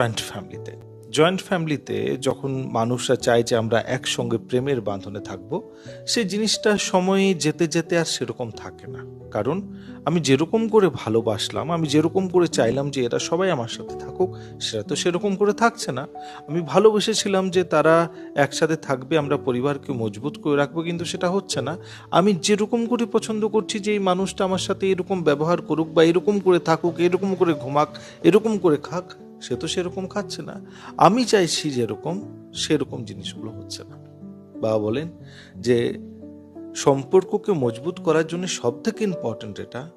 Joint ফ্যামিলিতে joint ফ্যামিলিতে যখন মানুষরা চায় যে আমরা একসঙ্গে প্রেমের বাঁধনে থাকব সেই জিনিসটা সময়ে যেতে যেতে আর সেরকম থাকে না। কারণ আমি যেরকম করে ভালোবাসলাম, আমি যেরকম করে চাইলাম যে এরা সবাই আমার সাথে থাকুক, সেটা তো সেরকম করে থাকছে না। আমি ভালোবেসেছিলাম যে তারা একসাথে থাকবে, আমরা পরিবারকে মজবুত করে রাখব, কিন্তু সেটা হচ্ছে না। আমি যেরকম করে পছন্দ করছি যে এই মানুষটা আমার সাথে এরকম ব্যবহার করুক বা এরকম করে থাকুক, এরকম করে ঘুমাক, এরকম করে খাক সে তো সেরকম খাচ্ছে না। আমি চাইছি যেরকম, সেরকম জিনিসগুলো হচ্ছে না। বাবা বলেন যে, সম্পর্ককে মজবুত করার জন্য সব থেকে ইম্পর্ট্যান্ট এটা,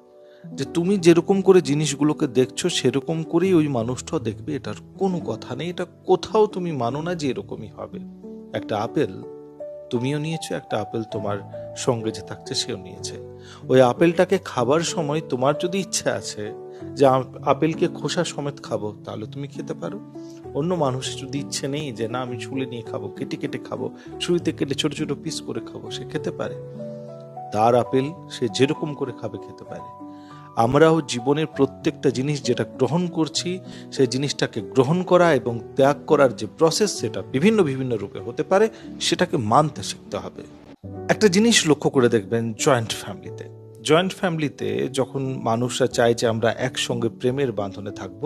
যে তুমি যেরকম করে জিনিসগুলোকে দেখছ, সেরকম করেই ওই মানুষটাও দেখবে। এটার কোনো কথা নেই। এটা কোথাও তুমি মানো না যে এরকমই হবে। একটা আপেল তুমিও নিয়েছো, একটা আপেল তোমার সঙ্গে যে থাকছে, সেও নিয়েছে। ওই আপেলটাকে খাবার সময় তোমার যদি ইচ্ছা আছে যে আপেলকে খোসা সমেত খাব, তাহলে তুমি খেতে পারো। অন্য মানুষ যদি ইচ্ছে নেই যে, না, আমি ছুলে নিয়ে খাব, কেটে কেটে খাব, ছুরিতে কেটে ছোট ছোট পিস করে খাব, সে খেতে পারে। তার আপেল সে যেরকম করে খাবে, খেতে পারে। আমরাও জীবনের প্রত্যেকটা জিনিস যেটা গ্রহণ করছি সেই জিনিসটাকে গ্রহণ করা এবং ত্যাগ করার যে প্রসেস সেটা বিভিন্ন বিভিন্ন রূপে হতে পারে, সেটাকে মানতে শিখতে হবে। একটা জিনিস লক্ষ্য করে দেখবেন জয়েন্ট ফ্যামিলিতে জয়েন্ট ফ্যামিলিতে যখন মানুষরা চায় যে আমরা একসঙ্গে প্রেমের বাঁধনে থাকব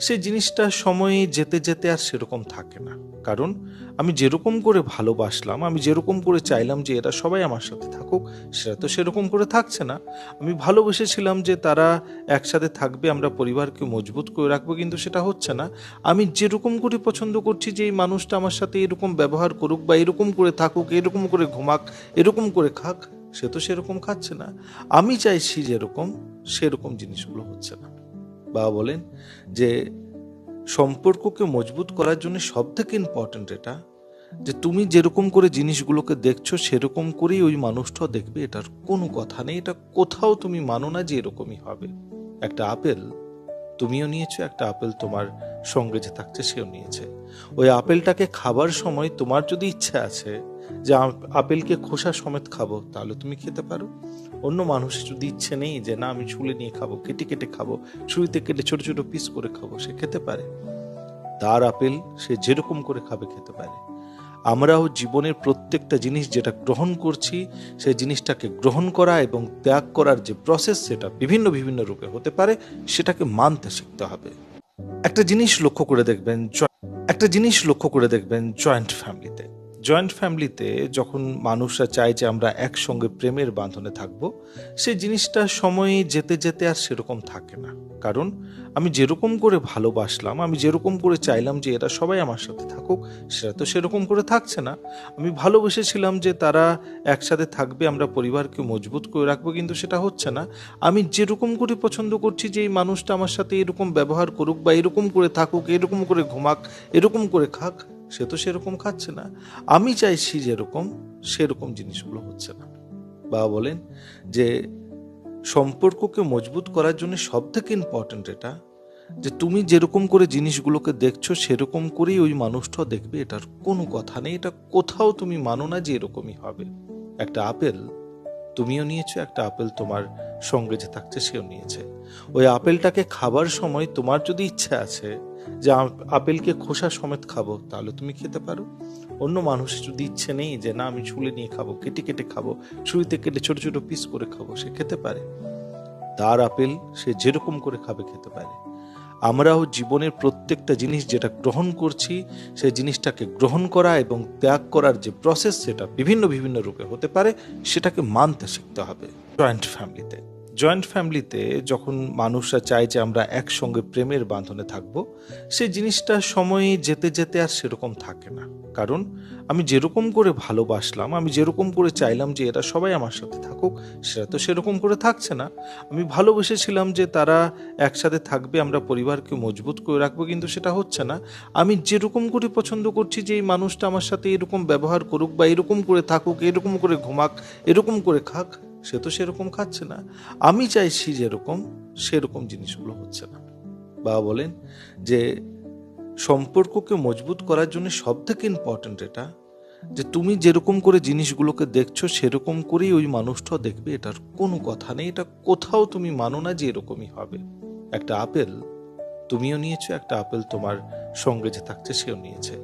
সেই জিনিসটা সময়ে যেতে যেতে আর সেরকম থাকে না। কারণ আমি যেরকম করে ভালোবাসলাম, আমি যেরকম করে চাইলাম যে এরা সবাই আমার সাথে থাকুক সেটা তো সেরকম করে থাকছে না। আমি ভালোবেসেছিলাম যে তারা একসাথে থাকবে, আমরা পরিবারকে মজবুত করে রাখব, কিন্তু সেটা হচ্ছে না। আমি যেরকম করে পছন্দ করছি যে এই মানুষটা আমার সাথে এরকম ব্যবহার করুক বা এরকম করে থাকুক, এরকম করে ঘুমাক, এরকম করে খাক সে তো সেরকম খাচ্ছে না। আমি চাইছি যেরকম, সেরকম জিনিসগুলো হচ্ছে না। বাবা বলেন যে, সম্পর্ককে মজবুত করার জন্য সব থেকে ইম্পর্ট্যান্ট এটা যে, তুমি যেরকম করে জিনিসগুলোকে দেখছ, সেরকম করেই ওই মানুষটাও দেখবে। এটার কোনো কথা নেই। এটা কোথাও তুমি মানো না যে, এরকমই হবে। একটা আপেল তুমিও নিয়েছো, একটা আপেল তোমার সঙ্গে যে থাকছে, সেও নিয়েছে। ওই আপেলটাকে খাবার সময় তোমার যদি ইচ্ছা আছে যে আপেলকে খোসা সমেত খাব, তাহলে তুমি খেতে পারো। অন্য মানুষের যদি ইচ্ছে নেই যে, না, আমি ছুলে নিয়ে খাব, কেটে কেটে খাব ছুরিতে কেটে ছোট ছোট পিস করে খাব, সে খেতে পারে। তার আপেল সে যেরকম করে খাবে খেতে পারে। আমরাও জীবনের প্রত্যেকটা জিনিস যেটা গ্রহণ করছি, সেই জিনিসটাকে গ্রহণ করা এবং ত্যাগ করার যে প্রসেস সেটা বিভিন্ন বিভিন্ন রূপে হতে পারে, সেটাকে মানতে শিখতে হবে। একটা জিনিস লক্ষ্য করে দেখবেন একটা জিনিস লক্ষ্য করে দেখবেন, জয়েন্ট ফ্যামিলিতে। জয়েন্ট ফ্যামিলিতে যখন মানুষরা চায় যে আমরা একসঙ্গে প্রেমের বাঁধনে থাকব সেই জিনিসটা সময়ে যেতে যেতে আর সেরকম থাকে না। কারণ আমি যেরকম করে ভালোবাসলাম, আমি যেরকম করে চাইলাম যে এরা সবাই আমার সাথে থাকুক সেটা তো সেরকম করে থাকছে না। আমি ভালোবেসেছিলাম যে তারা একসাথে থাকবে, আমরা পরিবারকে মজবুত করে রাখব, কিন্তু সেটা হচ্ছে না। আমি যেরকম করে পছন্দ করছি যে এই মানুষটা আমার সাথে এরকম ব্যবহার করুক বা এরকম করে থাকুক, এরকম করে ঘুমাক, এরকম করে খাক সে তো সেরকম খাচ্ছে না। আমি চাইছি যেরকম, সেরকম জিনিসগুলো হচ্ছে না। বাবা বলেন যে, সম্পর্ককে মজবুত করার জন্য সব থেকে ইম্পর্ট্যান্ট এটা, যে তুমি যেরকম করে জিনিসগুলোকে দেখছ, সেরকম করেই ওই মানুষটাও দেখবে। এটার কোনো কথা নেই। এটা কোথাও তুমি মানো না যে এরকমই হবে। একটা আপেল, তুমিও নিয়েছো, একটা আপেল তোমার সঙ্গে যে থাকছে, সেও নিয়েছে। ওই আপেলটাকে খাবার সময় তোমার যদি ইচ্ছা আছে যে আপেলকে খোসা সমেত খাব, তাহলে তুমি খেতে পারো। অন্য মানুষ যদি ইচ্ছে নেই যে, না, আমি ছুলে নিয়ে খাব, কেটে কেটে খাব, ছুরিতে কেটে ছোট ছোট পিস করে খাব, সে খেতে পারে। তার আপেল সে যেরকম করে খাবে, খেতে পারে। আমরাও জীবনের প্রত্যেকটা জিনিস যেটা গ্রহণ করছি সেই জিনিসটাকে গ্রহণ করা এবং ত্যাগ করার যে প্রসেস সেটা বিভিন্ন বিভিন্ন রূপে হতে পারে, সেটাকে মানতে শিখতে হবে। জয়েন্ট ফ্যামিলিতে জয়েন্ট ফ্যামিলিতে যখন মানুষরা চায় যে আমরা একসঙ্গে প্রেমের বাঁধনে থাকব সেই জিনিসটা সময়ে যেতে যেতে আর সেরকম থাকে না। কারণ আমি যেরকম করে ভালোবাসলাম, আমি যেরকম করে চাইলাম যে এরা সবাই আমার সাথে থাকুক সেটা তো সেরকম করে থাকছে না। আমি ভালোবেসেছিলাম যে তারা একসাথে থাকবে, আমরা পরিবারকে মজবুত করে রাখব, কিন্তু সেটা হচ্ছে না। আমি যেরকম করে পছন্দ করছি যে এই মানুষটা আমার সাথে এরকম ব্যবহার করুক বা এরকম করে থাকুক, এরকম করে ঘুমাক, এরকম করে খাক সে তো সেরকম খাচ্ছে না। আমি চাইছি যেরকম, সেরকম জিনিসগুলো হচ্ছে না। বাবা বলেন যে, সম্পর্ককে মজবুত করার জন্য সব থেকে ইম্পর্ট্যান্ট এটা, যে তুমি যেরকম করে জিনিসগুলোকে দেখছ, সেরকম করেই ওই মানুষটাও দেখবে। এটার কোনো কথা নেই। এটা কোথাও তুমি মানো না যে এরকমই হবে। একটা আপেল তুমিও নিয়েছো, একটা আপেল তোমার সঙ্গে যে থাকছে, সেও নিয়েছে।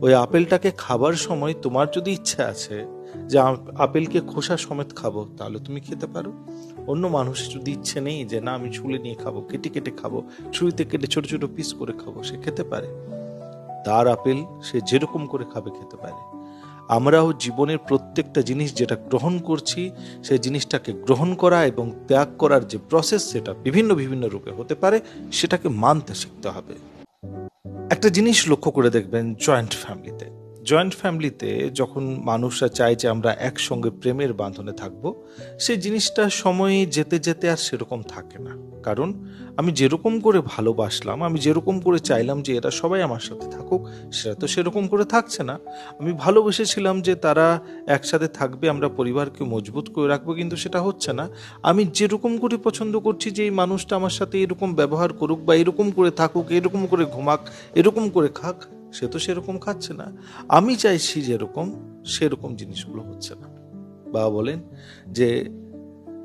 ওই আপেলটাকে খাবার সময় তোমার যদি ইচ্ছা আছে যে আপেলকে খোসা সমেত খাব, তাহলে তুমি খেতে পারো। অন্য মানুষের যদি ইচ্ছে নেই যে, না, আমি ছুলে নিয়ে খাব, কেটে কেটে খাব, ছুরিতে কেটে ছোট ছোট পিস করে খাব, সে খেতে পারে। তার আপেল সে যেরকম করে খাবে, খেতে পারে। আমরাও জীবনের প্রত্যেকটা জিনিস যেটা গ্রহণ করছি, সেই জিনিসটাকে গ্রহণ করা এবং ত্যাগ করার যে প্রসেস সেটা বিভিন্ন বিভিন্ন রূপে হতে পারে, সেটাকে মানতে শিখতে হবে। একটা জিনিস লক্ষ্য করে দেখবেন জয়েন্ট ফ্যামিলিতে জয়েন্ট ফ্যামিলিতে যখন মানুষরা চায় যে আমরা একসঙ্গে প্রেমের বাঁধনে থাকব সেই জিনিসটা সময়ে যেতে যেতে আর সেরকম থাকে না। কারণ আমি যেরকম করে ভালোবাসলাম, আমি যেরকম করে চাইলাম যে এরা সবাই আমার সাথে থাকুক সেটা তো সেরকম করে থাকছে না। আমি ভালোবেসেছিলাম যে তারা একসাথে থাকবে, আমরা পরিবারকে মজবুত করে রাখব, কিন্তু সেটা হচ্ছে না। আমি যেরকম করে পছন্দ করছি যে এই মানুষটা আমার সাথে এরকম ব্যবহার করুক বা এরকম করে থাকুক, এরকম করে ঘুমাক, এরকম করে খাক সে তো সেরকম খাচ্ছে না। আমি চাইছি যেরকম, সেরকম জিনিসগুলো হচ্ছে না। বাবা বলেন যে,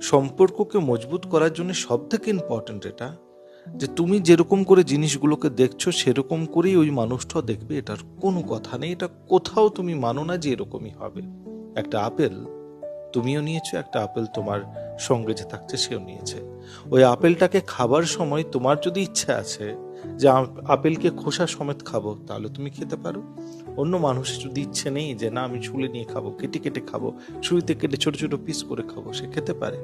সম্পর্ককে মজবুত করার জন্য সব থেকে ইম্পর্ট্যান্ট এটা, যে তুমি যেরকম করে জিনিসগুলোকে দেখছ, সেরকম করেই ওই মানুষটাও দেখবে। এটার কোনো কথা নেই। এটা কোথাও তুমি মানো না যে এরকমই হবে। একটা আপেল তুমিও নিয়েছো, একটা আপেল তোমার সঙ্গে যে থাকছে, সেও নিয়েছে। ওই আপেলটাকে খাবার সময় তোমার যদি ইচ্ছা আছে যে আপেলকে খোসা সমেত খাব, তাহলে তুমি খেতে পারো। অন্য মানুষ যদি ইচ্ছে নেই যে, না, আমি ছুলে নিয়ে খাব, কেটে কেটে খাব, ছুরিতে কেটে ছোট ছোট পিস করে খাব, সে খেতে পারে।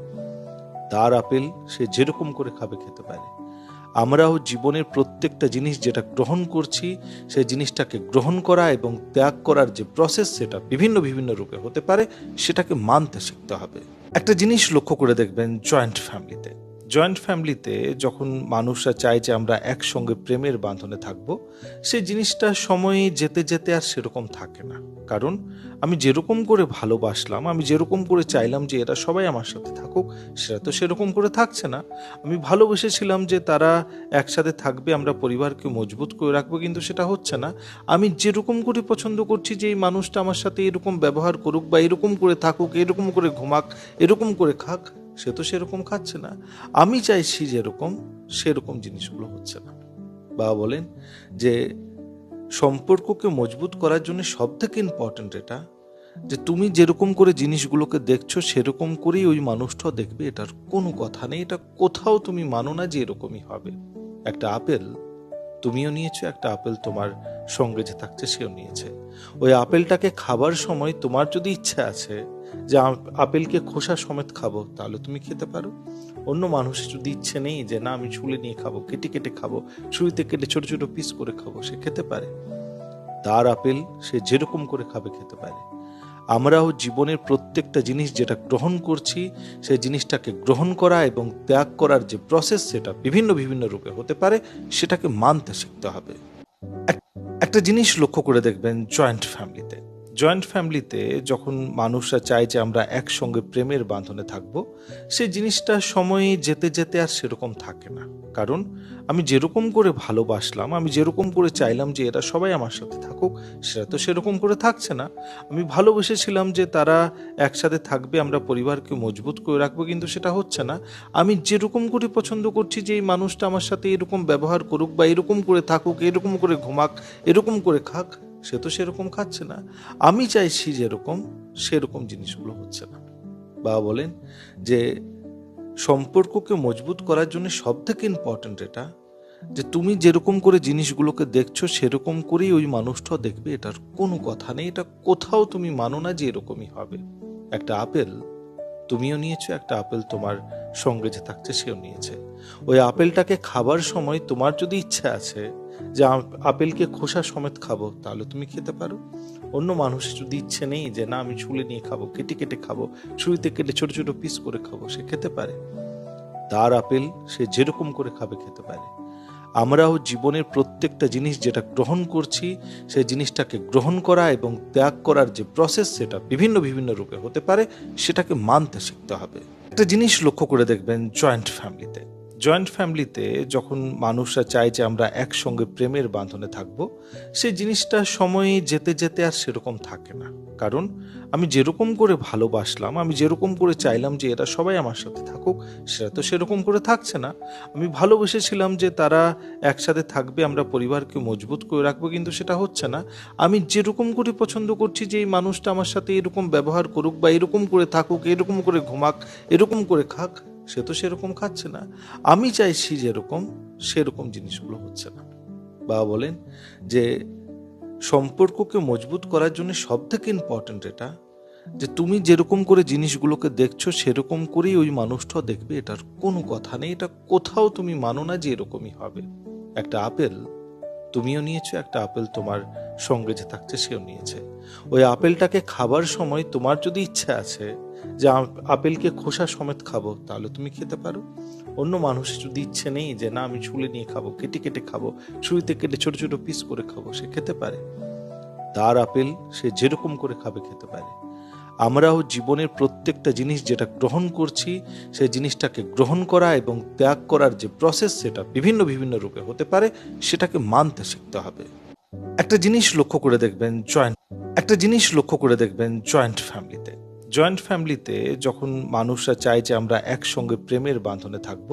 তার আপেল সে যেরকম করে খাবে, খেতে পারে। আমরাও জীবনের প্রত্যেকটা জিনিস যেটা গ্রহণ করছি সেই জিনিসটাকে গ্রহণ করা এবং ত্যাগ করার যে প্রসেস সেটা বিভিন্ন বিভিন্ন রূপে হতে পারে, সেটাকে মানতে শিখতে হবে। একটা জিনিস লক্ষ্য করে দেখবেন জয়েন্ট ফ্যামিলিতে জয়েন্ট ফ্যামিলিতে যখন মানুষরা চায় যে আমরা একসঙ্গে প্রেমের বাঁধনে থাকব সেই জিনিসটা সময়ে যেতে যেতে আর সেরকম থাকে না। কারণ আমি যেরকম করে ভালোবাসলাম, আমি যেরকম করে চাইলাম যে এরা সবাই আমার সাথে থাকুক সেটা তো সেরকম করে থাকছে না। আমি ভালোবেসেছিলাম যে তারা একসাথে থাকবে, আমরা পরিবারকে মজবুত করে রাখব, কিন্তু সেটা হচ্ছে না। আমি যেরকম করে পছন্দ করছি যে এই মানুষটা আমার সাথে এরকম ব্যবহার করুক বা এরকম করে থাকুক, এরকম করে ঘুমাক, এরকম করে খাক সে তো সেরকম খাচ্ছে না। আমি চাইছি যেরকম, সেরকম জিনিসগুলো হচ্ছে না। বাবা বলেন যে, সম্পর্ককে মজবুত করার জন্য সব থেকে ইম্পর্ট্যান্ট এটা যে, তুমি যেরকম করে জিনিসগুলোকে দেখছ, সেরকম করেই ওই মানুষটাও দেখবে। এটার কোনো কথা নেই। এটা কোথাও তুমি মানো না যে, এরকমই হবে। একটা আপেল, তুমিও নিয়েছো। একটা আপেল তোমার সঙ্গে যে থাকছে, সেও নিয়েছে। ওই আপেলটাকে খাবার সময় তোমার যদি ইচ্ছা আছে যে আপেলকে খোসা সমেত খাব, তাহলে তুমি খেতে পারো। অন্য মানুষের যদি ইচ্ছে নেই যে, না, আমি ছুলে নিয়ে খাব, কেটে কেটে খাব ছুরিতে কেটে ছোট ছোট পিস করে খাব, সে খেতে পারে। তার আপেল সে যেরকম করে খাবে, খেতে পারে। আমরাও জীবনের প্রত্যেকটা জিনিস যেটা গ্রহণ করছি, সেই জিনিসটাকে গ্রহণ করা এবং ত্যাগ করার যে প্রসেস সেটা বিভিন্ন বিভিন্ন রূপে হতে পারে, সেটাকে মানতে শিখতে হবে। একটা জিনিস লক্ষ্য করে দেখবেন জয়েন্ট ফ্যামিলিতে জয়েন্ট ফ্যামিলিতে যখন মানুষরা চায় যে আমরা একসঙ্গে প্রেমের বাঁধনে থাকব সেই জিনিসটা সময়ে যেতে যেতে আর সেরকম থাকে না। কারণ আমি যেরকম করে ভালোবাসলাম, আমি যেরকম করে চাইলাম যে এরা সবাই আমার সাথে থাকুক সেটা তো সেরকম করে থাকছে না। আমি ভালোবেসেছিলাম যে তারা একসাথে থাকবে, আমরা পরিবারকে মজবুত করে রাখব, কিন্তু সেটা হচ্ছে না। আমি যেরকম করে পছন্দ করছি যে এই মানুষটা আমার সাথে এরকম ব্যবহার করুক বা এরকম করে থাকুক, এরকম করে ঘুমাক, এরকম করে খাক সে তো সেরকম খাচ্ছে না। আমি চাইছি যেরকম, সেরকম জিনিসগুলো হচ্ছে না। বাবা বলেন যে, সম্পর্ককে মজবুত করার জন্য সব থেকে ইম্পর্ট্যান্ট এটা, যে তুমি যেরকম করে জিনিসগুলোকে দেখছ, সেরকম করেই ওই মানুষটাও দেখবে। এটার কোনো কথা নেই। এটা কোথাও তুমি মানো না যে এরকমই হবে। একটা আপেল তুমিও নিয়েছো, একটা আপেল তোমার সঙ্গে যে থাকছে, সেও নিয়েছে। ওই আপেলটাকে খাবার সময় তোমার যদি ইচ্ছা আছে যে আপেলকে খোসা সমেত খাব, তাহলে তুমি খেতে পারো। অন্য মানুষ যদি ইচ্ছে নেই যে, না, আমি ছুলে নিয়ে খাব, কেটে কেটে খাব, ছুরিতে কেটে ছোট ছোট পিস করে খাব, সে খেতে পারে। তার আপেল সে যেরকম করে খাবে, খেতে পারে। আমরাও জীবনের প্রত্যেকটা জিনিস যেটা গ্রহণ করছি সেই জিনিসটাকে গ্রহণ করা এবং ত্যাগ করার যে প্রসেস সেটা বিভিন্ন বিভিন্ন রূপে হতে পারে, সেটাকে মানতে শিখতে হবে। একটা জিনিস লক্ষ্য করে দেখবেন জয়েন্ট ফ্যামিলিতে জয়েন্ট ফ্যামিলিতে যখন মানুষরা চায় যে আমরা একসঙ্গে প্রেমের বাঁধনে থাকব সেই জিনিসটা সময়ে যেতে যেতে আর সেরকম থাকে না। কারণ আমি যেরকম করে ভালোবাসলাম, আমি যেরকম করে চাইলাম যে এরা সবাই আমার সাথে থাকুক সেটা তো সেরকম করে থাকছে না। আমি ভালোবেসেছিলাম যে তারা একসাথে থাকবে, আমরা পরিবারকে মজবুত করে রাখব, কিন্তু সেটা হচ্ছে না। আমি যেরকম করে পছন্দ করছি যে এই মানুষটা আমার সাথে এরকম ব্যবহার করুক বা এরকম করে থাকুক, এরকম করে ঘুমাক, এরকম করে খাক সে তো সেরকম খাচ্ছে না। আমি চাইছি যেরকম, সেরকম জিনিসগুলো হচ্ছে না। বাবা বলেন যে, সম্পর্ককে মজবুত করার জন্য সব থেকে ইম্পর্ট্যান্ট এটা যে, তুমি যেরকম করে জিনিসগুলোকে দেখছ, সেরকম করেই ওই মানুষটাও দেখবে। এটার কোনো কথা নেই। এটা কোথাও তুমি মানো না যে, এরকমই হবে। একটা আপেল, তুমিও নিয়েছো। একটা আপেল তোমার সঙ্গে যে থাকছে, সেও নিয়েছে। ওই আপেলটাকে খাবার সময় তোমার যদি ইচ্ছা আছে যে আপেলকে খোসা সমেত খাব, তাহলে তুমি খেতে পারো। অন্য মানুষের যদি ইচ্ছে নেই যে, না, আমি ছুলে নিয়ে খাব, কেটে কেটে খাব ছুরিতে কেটে ছোট ছোট পিস করে খাব, সে খেতে পারে। তার আপেল সে যেরকম করে খাবে খেতে পারে। আমরাও জীবনের প্রত্যেকটা জিনিস যেটা গ্রহণ করছি, সেই জিনিসটাকে গ্রহণ করা এবং ত্যাগ করার যে প্রসেস সেটা বিভিন্ন বিভিন্ন রূপে হতে পারে, সেটাকে মানতে শিখতে হবে। একটা জিনিস লক্ষ্য করে দেখবেন জয়েন্ট একটা জিনিস লক্ষ্য করে দেখবেন জয়েন্ট ফ্যামিলিতে জয়েন্ট ফ্যামিলিতে যখন মানুষরা চায় যে আমরা একসঙ্গে প্রেমের বাঁধনে থাকব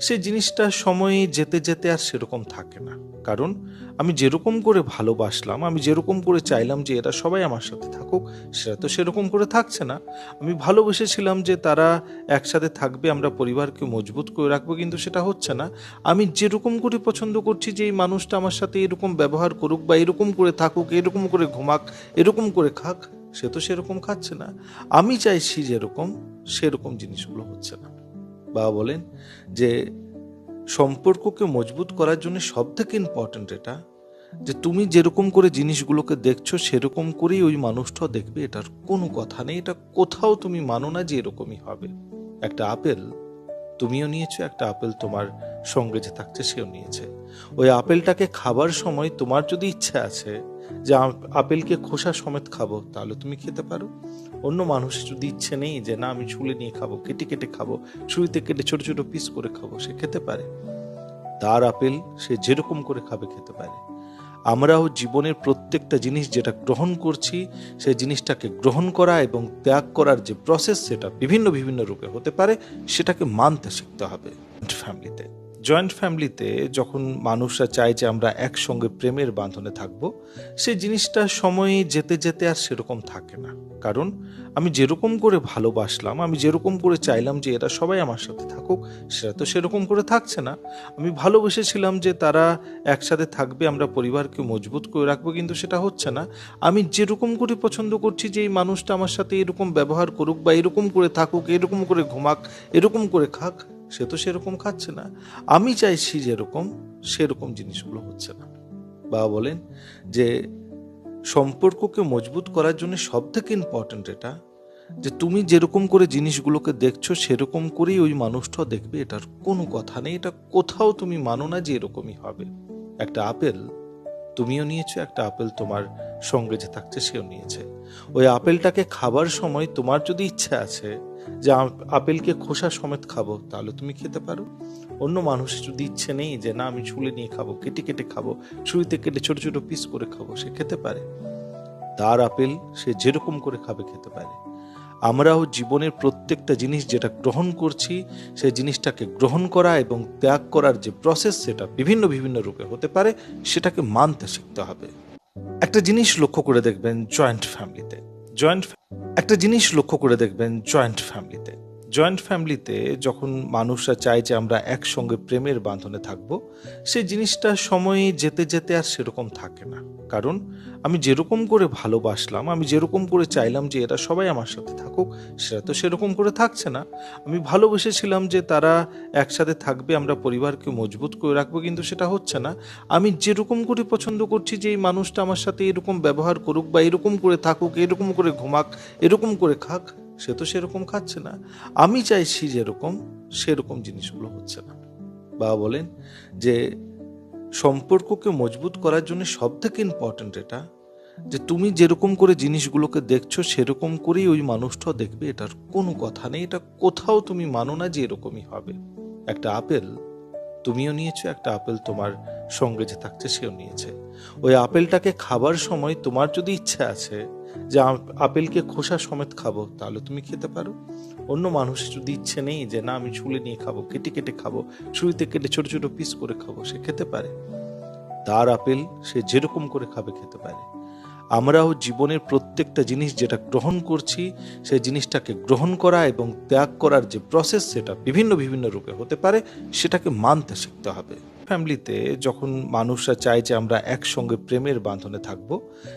সেই জিনিসটা সময়ে যেতে যেতে আর সেরকম থাকে না। কারণ আমি যেরকম করে ভালোবাসলাম, আমি যেরকম করে চাইলাম যে এরা সবাই আমার সাথে থাকুক সেটা তো সেরকম করে থাকছে না। আমি ভালোবেসেছিলাম যে তারা একসাথে থাকবে, আমরা পরিবারকে মজবুত করে রাখব, কিন্তু সেটা হচ্ছে না। আমি যেরকম করে পছন্দ করছি যে এই মানুষটা আমার সাথে এরকম ব্যবহার করুক বা এরকম করে থাকুক, এরকম করে ঘুমাক, এরকম করে খাক সে তো সেরকম খাচ্ছে না। আমি চাইছি যেরকম, সেরকম জিনিসগুলো হচ্ছে না। বাবা বলেন যে, সম্পর্ককে মজবুত করার জন্য সব থেকে ইম্পর্ট্যান্ট এটা যে, তুমি যেরকম করে জিনিসগুলোকে দেখছ, সেরকম করেই ওই মানুষটাও দেখবে। এটার কোনো কথা নেই। এটা কোথাও তুমি মানো না যে, এরকমই হবে। একটা আপেল তুমিও নিয়েছো, একটা আপেল তোমার সঙ্গে যে থাকছে, সেও নিয়েছে। ওই আপেলটাকে খাবার সময় তোমার যদি ইচ্ছা আছে যে আপেলকে খোসা সমেত খাব, তাহলে তুমি খেতে পারো। অন্য মানুষের যদি ইচ্ছে নেই যে, না, আমি ছুলে নিয়ে খাব, কেটে কেটে খাব ছুরিতে কেটে ছোট ছোট পিস করে খাব, সে খেতে পারে। তার আপেল সে যেরকম করে খাবে, খেতে পারে। আমরাও জীবনের প্রত্যেকটা জিনিস যেটা গ্রহণ করছি, সেই জিনিসটাকে গ্রহণ করা এবং ত্যাগ করার যে প্রসেস সেটা বিভিন্ন বিভিন্ন রূপে হতে পারে, সেটাকে মানতে শিখতে হবে। ফ্যামিলিতে জয়েন্ট ফ্যামিলিতে যখন মানুষরা চায় যে আমরা একসঙ্গে প্রেমের বাঁধনে থাকব সেই জিনিসটা সময়ে যেতে যেতে আর সেরকম থাকে না। কারণ আমি যেরকম করে ভালোবাসলাম, আমি যেরকম করে চাইলাম যে এরা সবাই আমার সাথে থাকুক সেটা তো সেরকম করে থাকছে না। আমি ভালোবেসেছিলাম যে তারা একসাথে থাকবে, আমরা পরিবারকে মজবুত করে রাখব, কিন্তু সেটা হচ্ছে না। আমি যেরকম করে পছন্দ করছি যে এই মানুষটা আমার সাথে এরকম ব্যবহার করুক বা এরকম করে থাকুক, এরকম করে ঘুমাক, এরকম করে খাক সে তো সেরকম খাচ্ছে না। আমি চাইছি যেরকম, সেরকম জিনিসগুলো হচ্ছে না। বাবা বলেন যে, সম্পর্ককে মজবুত করার জন্য সব থেকে ইম্পর্ট্যান্ট এটা, যে তুমি যেরকম করে জিনিসগুলোকে দেখছ, সেরকম করেই ওই মানুষটাও দেখবে। এটার কোনো কথা নেই। এটা কোথাও তুমি মানো না যে এরকমই হবে। একটা আপেল, তুমিও নিয়েছো, একটা আপেল তোমার সঙ্গে যে থাকছে, সেও নিয়েছে। ওই আপেলটাকে খাবার সময় তোমার যদি ইচ্ছা আছে যে আপেলকে খোসা সমেত খাব, তাহলে তুমি খেতে পারো। অন্য মানুষের যদি ইচ্ছে নেই যে, না, আমি ছুলে নিয়ে খাব, কেটে কেটে খাব, ছুরিতে কেটে ছোট ছোট পিস করে খাব, সে খেতে পারে। তার আপেল সে যেরকম করে খাবে, খেতে পারে। আমরাও জীবনের প্রত্যেকটা জিনিস যেটা গ্রহণ করছি সেই জিনিসটাকে গ্রহণ করা এবং ত্যাগ করার যে প্রসেস সেটা বিভিন্ন বিভিন্ন রূপে হতে পারে, সেটাকে মানতে শিখতে হবে। একটা জিনিস লক্ষ্য করে দেখবেন জয়েন্ট ফ্যামিলিতে জয়েন্ট একটা জিনিস লক্ষ্য করে দেখবেন জয়েন্ট ফ্যামিলিতে। জয়েন্ট ফ্যামিলিতে যখন মানুষরা চায় যে আমরা একসঙ্গে প্রেমের বাঁধনে থাকব সেই জিনিসটা সময়ে যেতে যেতে আর সেরকম থাকে না। কারণ আমি যেরকম করে ভালোবাসলাম, আমি যেরকম করে চাইলাম যে এরা সবাই আমার সাথে থাকুক সেটা তো সেরকম করে থাকছে না। আমি ভালোবেসেছিলাম যে তারা একসাথে থাকবে, আমরা পরিবারকে মজবুত করে রাখব, কিন্তু সেটা হচ্ছে না। আমি যেরকম করে পছন্দ করছি যে এই মানুষটা আমার সাথে এরকম ব্যবহার করুক বা এরকম করে থাকুক, এরকম করে ঘুমাক, এরকম করে খাক সে তো সেরকম খাচ্ছে না। আমি চাইছি যেরকম, সেরকম জিনিসগুলো হচ্ছে না। বাবা বলেন যে, সম্পর্ককে মজবুত করার জন্য সব থেকে ইম্পর্ট্যান্ট এটা, যে তুমি যেরকম করে জিনিসগুলোকে দেখছ, সেরকম করেই ওই মানুষটাও দেখবে। এটার কোনো কথা নেই। এটা কোথাও তুমি মানো না যে এরকমই হবে। একটা আপেল তুমিও নিয়েছো, একটা আপেল তোমার সঙ্গে যে থাকছে, সেও নিয়েছে। ওই আপেলটাকে খাবার সময় তোমার যদি ইচ্ছা আছে যে আপেলকে খোসা সমেত খাব, তাহলে তুমি খেতে পারো। অন্য মানুষ যদি ইচ্ছে নেই যে, না, আমি ছুলে নিয়ে খাব, কেটে কেটে খাব, ছুরিতে কেটে ছোট ছোট পিস করে খাব, সে খেতে পারে। তার আপেল সে যেরকম করে খাবে, খেতে পারে। আমরাও জীবনের প্রত্যেকটা জিনিস যেটা গ্রহণ করছি সেই জিনিসটাকে গ্রহণ করা এবং ত্যাগ করার যে প্রসেস সেটা বিভিন্ন বিভিন্ন রূপে হতে পারে, সেটাকে মানতে শিখতে হবে। ফ্যামিলিতে যখন মানুষরা চায় যে আমরা একসঙ্গে প্রেমের বাঁধনে থাকব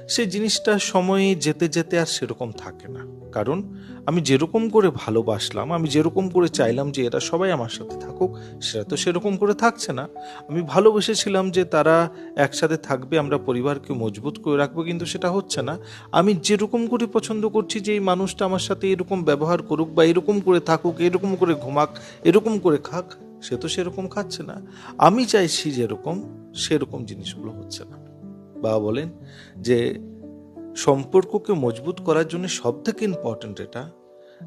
সেই জিনিসটা সময়ে যেতে যেতে আর সেরকম থাকে না। কারণ আমি যেরকম করে ভালোবাসলাম, আমি যেরকম করে চাইলাম যে এরা সবাই আমার সাথে থাকুক সেটা তো সেরকম করে থাকছে না। আমি ভালোবেসেছিলাম যে তারা একসাথে থাকবে, আমরা পরিবারকে মজবুত করে রাখব, কিন্তু সেটা হচ্ছে না। আমি যেরকম করে পছন্দ করছি যে এই মানুষটা আমার সাথে এরকম ব্যবহার করুক বা এরকম করে থাকুক, এরকম করে ঘুমাক, এরকম করে খাক সে তো সেরকম খাচ্ছে না। আমি চাইছি যেরকম, সেরকম জিনিসগুলো হচ্ছে না। বাবা বলেন যে, সম্পর্ককে মজবুত করার জন্য সব থেকে ইম্পর্ট্যান্ট এটা,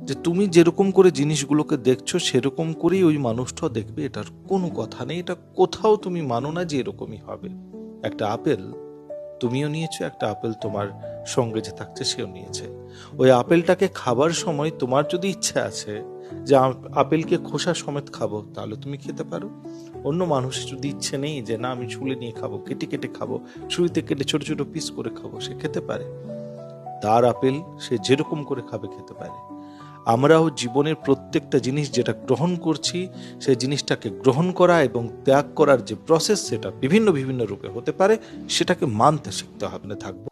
যে তুমি যেরকম করে জিনিসগুলোকে দেখছ, সেরকম করেই ওই মানুষটাও দেখবে। এটার কোনো কথা নেই। এটা কোথাও তুমি মানো না যে এরকমই হবে। একটা আপেল তুমিও নিয়েছো, একটা আপেল তোমার সঙ্গে যে থাকছে, সেও নিয়েছে। ওই আপেলটাকে খাবার সময় তোমার যদি ইচ্ছা আছে যে আপেলকে খোসা সমেত খাব, তাহলে তুমি খেতে পারো। অন্য মানুষের যদি ইচ্ছে নেই যে, না, আমি ছুলে নিয়ে খাব, কেটে কেটে খাব, ছুরিতে কেটে ছোট ছোট পিস করে খাব, সে খেতে পারে। তার আপেল সে যেরকম করে খাবে, খেতে পারে। আমরাও জীবনের প্রত্যেকটা জিনিস যেটা গ্রহণ করছি, সেই জিনিসটাকে গ্রহণ করা এবং ত্যাগ করার যে প্রসেস সেটা বিভিন্ন বিভিন্ন রূপে হতে পারে। সেটাকে মানতে শিখতে হবে থাকব।